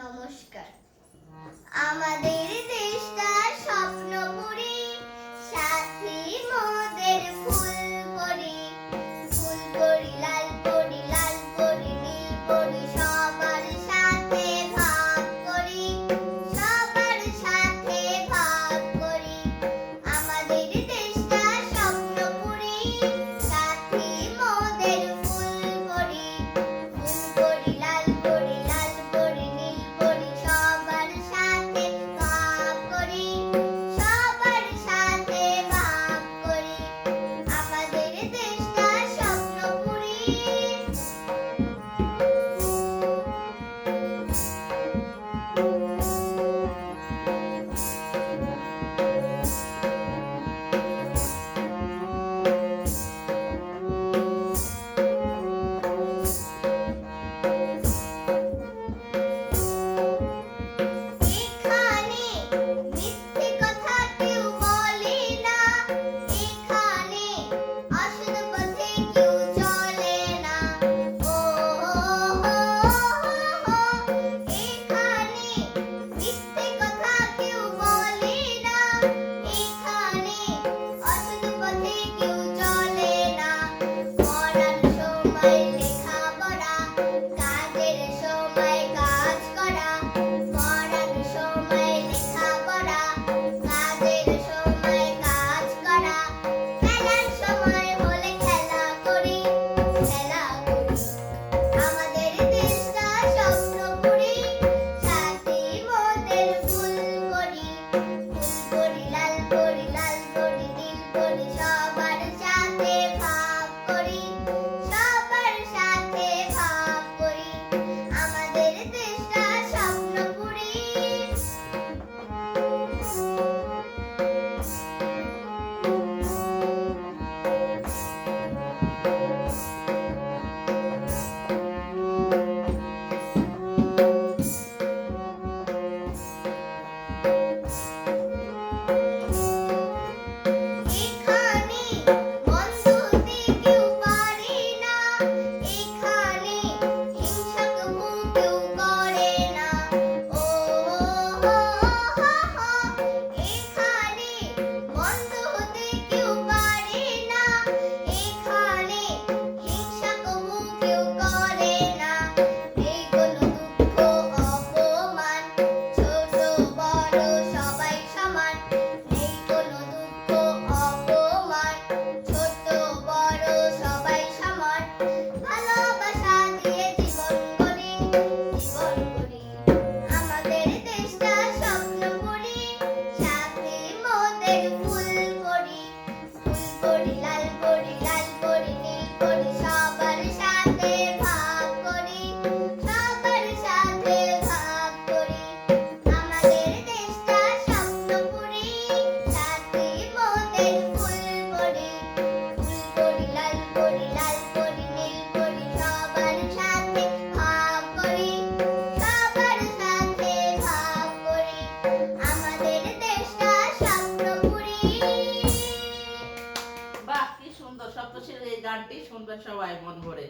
নমস্কার। আমাদের দেশটা গানটি শুনবেন সবাই মন ভরে।